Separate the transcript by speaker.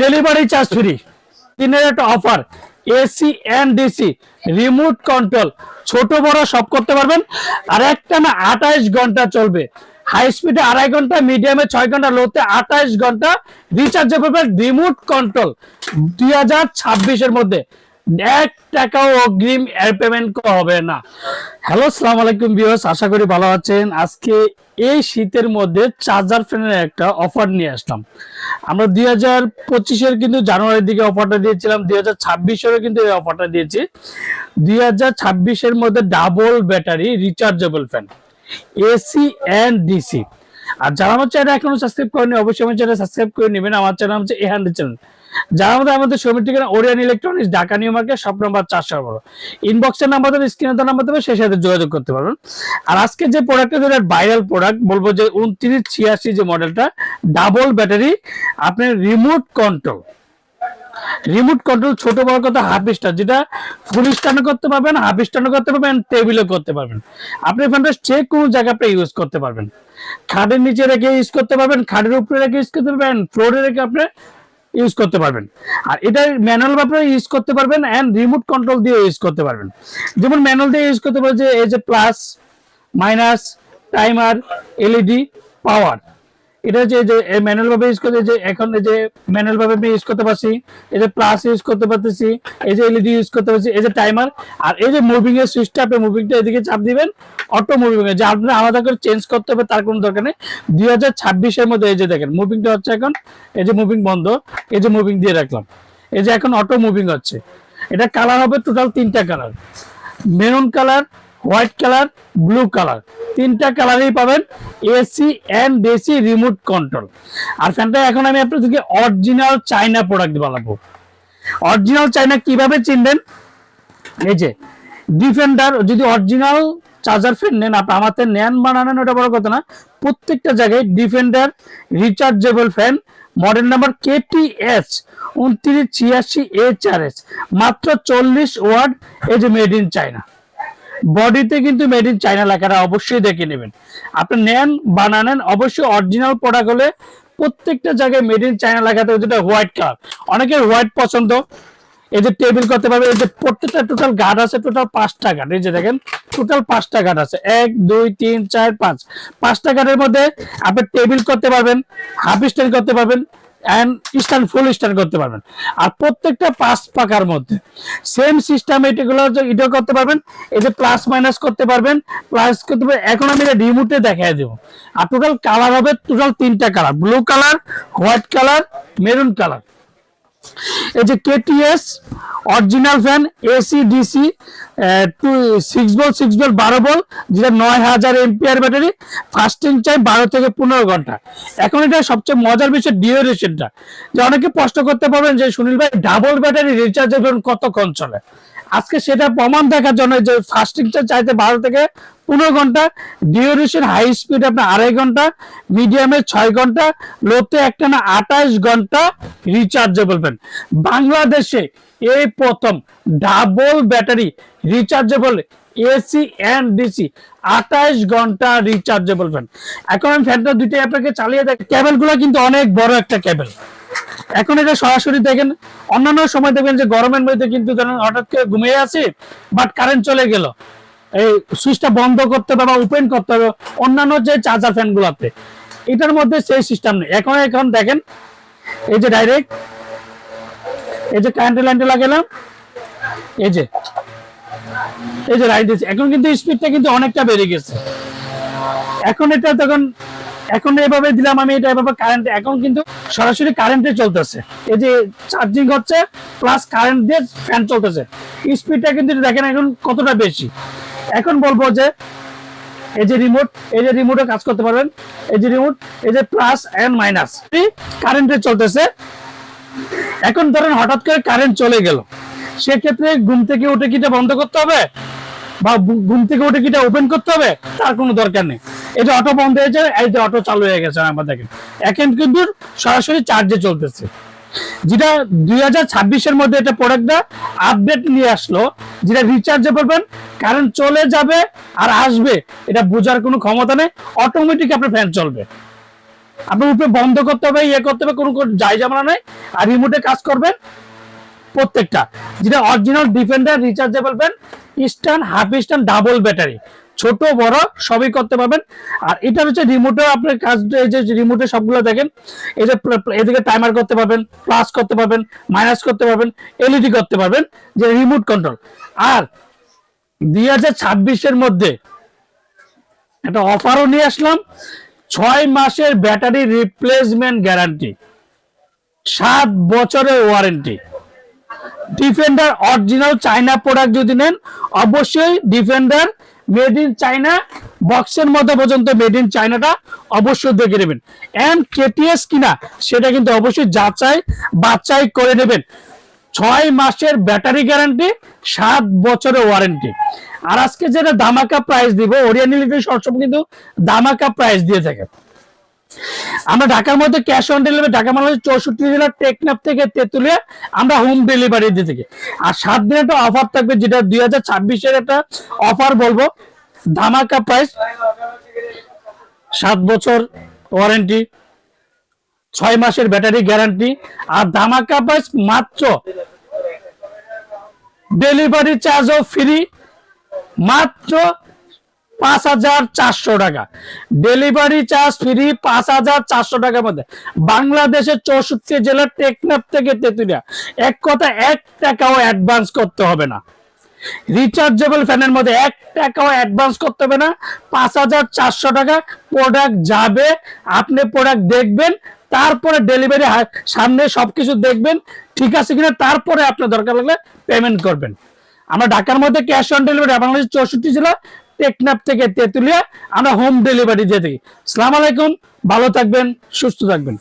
Speaker 1: Delivery charge free. তিন একটা offer AC and DC remote control ছোট বড় সব করতে পারবেন। আর একটা না আঠাইশ ঘণ্টা চলবে। হাই স্পিডে আড়াই ঘণ্টা মিডিয়ামে ছয় ঘণ্টা লোতে আঠাইশ ঘণ্টা। রিচার্জেবল রিমোট কন্ট্রোল দুই হাজার ছাব্বিশের মধ্যে। এক টাকাও অগ্রিম পেমেন্ট হবে না। হ্যালো সালাম আলাইকুম বিয়স আশা করি ভালো আছেন। আজকে এই শীতের মধ্যে চার্জার ফ্যানের একটা অফার নিয়ে আসলাম। আমরা দুই হাজার পঁচিশের কিন্তু জানুয়ারির দিকে অফারটা দিয়েছিলাম, দুই হাজার ছাব্বিশেরও কিন্তু এই অফারটা দিয়েছি। দুই হাজার ছাব্বিশের মধ্যে double battery rechargeable fan AC and DC আর যারা আমার চ্যানেল এখনও সাবস্ক্রাইব করেনি অবশ্যই আমার চ্যানেল সাবস্ক্রাইব করে নেবেন। আমার চ্যানেল হচ্ছে এ চ্যানেল যারা আমাদের আমাদের সমিতি ঠিকানা Orion Electronics Dhaka New Market সব নম্বর চারশো বড় ইনবক্সের নাম্বার দেবে স্ক্রিনে তার নাম্বার দেবে সেই সাথে যোগাযোগ করতে পারবেন। আর আজকে যে প্রোডাক্টটা যেটা ভাইরাল প্রোডাক্ট বলব যে উনত্রিশ ছিয়াশি যে মডেলটা ডাবল ব্যাটারি আপনার রিমোট কন্ট্রোল রিমোট কন্ট্রোল ছোট বড় কথা হাফ স্টার যেটা ফুল স্ট্যান্ড করতে পারবেন হাফ স্ট্যান্ড করতে পারবেন টেবিলও করতে পারবেন। আপনি ফ্যানটা যে কোনো জায়গায় আপনি ইউজ করতে পারবেন। খাটের নিচে রেখে ইউজ করতে পারবেন, খাটের উপরে রেখে ইউজ করতে পারবেন ফ্লোরে রেখে আপনি ইউজ করতে পারবেন। আর এটা ম্যানুয়াল আপনারা ইউজ করতে পারবেন অ্যান্ড রিমোট কন্ট্রোল দিয়ে ইউজ করতে পারবেন। যেমন ম্যানুয়াল দিয়ে ইউজ করতে পারবেন যে এই যে plus minus timer LED power এটা যে ম্যানুয়াল ভাবে ইউজ করতে যে এখন যে ম্যানুয়াল ভাবে আমি ইউজ করতে পারছি এই যে প্লাস ইউজ করতে পারতেছি এই যে এলইডি ইউজ করতে পারছি এই যে টাইমার আর এই যে মুভিং এর সুইচটা আপনি মুভিংটা এদিকে চাপ দিবেন অটো মুভিং যে আপনি আলাদা করে চেঞ্জ করতে হবে তার কোনো দরকার নেই দুই হাজার ছাব্বিশের মধ্যে এই যে দেখেন মুভিংটা হচ্ছে এখন এই যে মুভিং বন্ধ এই যে মুভিং দিয়ে রাখলাম এই যে এখন অটো মুভিং হচ্ছে এটা কালার হবে টোটাল তিনটা colour maroon colour white colour, blue colour. তিনটা কালারেই পাবেন AC and DC remote control. আর ফ্যানটা এখন আমি আপনাদেরকে অরিজিনাল চাইনা প্রোডাক্ট বানাবো। অরিজিনাল চাইনা কীভাবে চিনবেন? এই যে ডিফেন্ডার যদি অরিজিনাল চার্জার ফ্যান নেন, আপনি আমাদের নেন বানানেন ওটা বড় কথা না, প্রত্যেকটা জায়গায় Defender rechargeable fan model number KPS উনত্রিশ ছিয়াশি এইচ আর এস মাত্র চল্লিশ ওয়ার্ড এই যে মেড ইন চায়না বডিতে কিন্তু মেড ইন চায়না লেখাটা অবশ্যই দেখে নেবেন। আপনি নেন বানানেন অবশ্যই অরিজিনাল প্রোডাক্ট হলে প্রত্যেকটা জায়গায় মেড ইন চায়না লেখা থাকে, যেটা হোয়াইট কালার অনেকের হোয়াইট পছন্দ। এই যে টেবিল করতে পারবে, এই যে প্রত্যেকটা টোটাল গার্ড আছে টোটাল পাঁচটা গার্ড এই যে দেখেন টোটাল পাঁচটা গার্ড আছে। এক, দুই, তিন, চার, পাঁচ। পাঁচটা গার্ডের মধ্যে আপনি টেবিল করতে পারবেন হাফ স্ট্যান্ড করতে পারবেন। অ্যান্ড স্ট্যান্ড ফুল স্ট্যান্ড করতে পারবেন। আর প্রত্যেকটা পাঁচ পাকার মধ্যে। সেম সিস্টেম এটাগুলো এটা করতে পারবেন। যে প্লাস মাইনাস করতে পারবেন। প্লাস করতে পারবেন। এখন আমি এটা রিমোটে দেখাই দেবো। আর টোটাল কালার হবে টোটাল তিনটা colour blue colour white colour maroon colour এই যে KTS original fan AC DC two six ball six ball বারো বল যেটা নয় হাজার এমপিআর ব্যাটারি ফাস্টিং চাই বারো থেকে পনেরো ঘণ্টা। এখন এটা সবচেয়ে মজার বিষয় ডিউরেশনটা যে অনেকে প্রশ্ন করতে পারবেন যে, সুনীল ভাই ডাবল ব্যাটারি রিচার্জেবল কতক্ষণ চলে আজকে সেটা প্রমাণ দেখার জন্য যে ফাস্টিংটা চাইতে বারো থেকে পনেরো ঘণ্টা ডিউরেশন হাই স্পিড আপনার আড়াই ঘণ্টা মিডিয়ামে ছয় ঘণ্টা লোতে একটা না আঠাশ ঘণ্টা রিচার্জেবল ফ্যান বাংলাদেশে এই প্রথম double battery rechargeable AC and DC আঠাশ ঘণ্টা রিচার্জেবল ফ্যান এখন আমি ফ্যানটা দুইটাই আপনাকে চালিয়ে দেখ ক্যাবেলগুলো কিন্তু অনেক বড় একটা ক্যাবেল এখন এটা সরাসরি দেখেন, অন্যান্য সময় দেখবেন যে গরমের মধ্যে কিন্তু ধরেন হঠাৎ করে ঘুমিয়ে আছি বাট কারেন্ট চলে গেল। এই সুইচটা বন্ধ করতে হবে বা ওপেন করতে হবে অন্যান্য যে চার্জার ফ্যান গুলাতে এটার মধ্যে সেই সিস্টেম নেই। এখন এখন দেখেন, এই যে ডাইরেক্ট এই যে কারেন্টের লাইনটা লাগালাম, এই যে এই যে রাইট দিচ্ছে এখন কিন্তু স্পিডটা কিন্তু অনেকটা বেড়ে গেছে। এখন এটা তখন, এখন এভাবে দিলাম আমি, এটা এভাবে কারেন্ট এখন কিন্তু সরাসরি কারেন্টে চলতেছে। এই যে চার্জিং হচ্ছে প্লাস কারেন্ট দিয়ে ফ্যান চলতেছে। স্পিডটা কিন্তু দেখেন এখন কতটা বেশি। এখন বলব যে, এই যে রিমোট এই যে রিমোটে কাজ করতে পারবেন। এই যে রিমোট এই যে প্লাস এন্ড মাইনাস কারেন্টে চলতেছে। এখন ধরেন হঠাৎ করে কারেন্ট চলে গেল, সেক্ষেত্রে ঘুম থেকে উঠে কিটা বন্ধ করতে হবে? বা ঘুম থেকে উঠে কিটা ওপেন করতে হবে? তার কোনো দরকার নেই। যে অটো বন্ধ হয়েছে, এই যে অটো চালু হয়ে গেছে আমার দেখেন। এখন কিন্তু সরাসরি চার্জে চলতেছে। যেটা দুই হাজার ছাব্বিশের মধ্যে এটা প্রোডাক্টটা আপডেট নিয়ে আসলো, যেটা রিচার্জে করবেন কারেন্ট চলে যাবে আর আসবে, এটা বোঝার কোনো ক্ষমতা নেই অটোমেটিক আপনার ফ্যান চলবে। আপনার উপরে বন্ধ করতে হবে ইয়ে করতে হবে, কোনো যাই জামানা নাই। আর রিমোটে কাজ করবেন প্রত্যেকটা। যেটা original Defender rechargeable pen eastern half eastern double battery ছোট, বড়, সবই করতে পারবেন। আর এটা হচ্ছে রিমোটে আপনার কাজ যে রিমোটে সবগুলো দেখেন, এই যে এদিকে টাইমার করতে পারবেন প্লাস করতে পারবেন মাইনাস করতে পারবেন এলইডি করতে পারবেন, যে রিমোট কন্ট্রোল আর দুই হাজার ছাব্বিশের মধ্যে একটা অফারও নিয়ে আসলাম ছয় মাসের ব্যাটারি রিপ্লেসমেন্ট গ্যারান্টি সাত বছরের warranty Defender original China product যদি নেন, অবশ্যই ডিফেন্ডার মেড ইন চায়না বক্সের মধ্যে পর্যন্ত মেড ইন চায়নাটা অবশ্যই দেখে নেবেন। এন্ড কেটিএস কিনা, সেটা কিন্তু অবশ্যই যাচাই বাচ্চাই করে নেবেন। ছয় মাসের ব্যাটারি গ্যারান্টি সাত বছরের ওয়ারেন্টি আর আজকে যেটা দামাকা প্রাইস দিব ওরিয়ান ইলেকট্রিক সবসময় কিন্তু দামাকা প্রাইস দিয়ে থাকে। আমরা ঢাকার মধ্যে ক্যাশ অন ডেলিভারি ঢাকা মানে চৌষট্টি জেলার টেকনাফ থেকে তেতুলিয়া আমরা হোম ডেলিভারি দিয়ে থাকি। আর সাত দিনের একটা অফার থাকবে, যেটা দুই হাজার ছাব্বিশের একটা অফার বলব। ধামাকা প্রাইস সাত বছর ওয়ারেন্টি ছয় মাসের ব্যাটারি গ্যারান্টি আর ধামাকা প্রাইস মাত্র ডেলিভারি চার্জও ফ্রি মাত্র পাঁচ হাজার চারশো টাকা। ডেলিভারি চার্জ ফ্রি পাঁচ হাজার চারশো টাকার মধ্যে। বাংলাদেশের চৌষট্টি জেলার টেকনাফ থেকে তেতুলিয়া। এক কথা, এক টাকাও অ্যাডভান্স করতে হবে না। রিচার্জেবল ফ্যানের মধ্যে এক টাকাও অ্যাডভান্স করতে হবে না। পাঁচ হাজার চারশো টাকা প্রোডাক্ট যাবে, আপনি প্রোডাক্ট দেখবেন, তারপরে ডেলিভারি সামনে সবকিছু দেখবেন, ঠিক আছে কিনা, তারপরে আপনার দরকার লাগলে পেমেন্ট করবেন। আমরা ঢাকার মধ্যে ক্যাশ অন ডেলিভারি বাংলাদেশ চৌষট্টি জেলা, টেকনাফ থেকে তেতুলিয়া, আমরা হোম ডেলিভারি দিয়ে থাকি। সালাম আলাইকুম, ভালো থাকবেন, সুস্থ থাকবেন।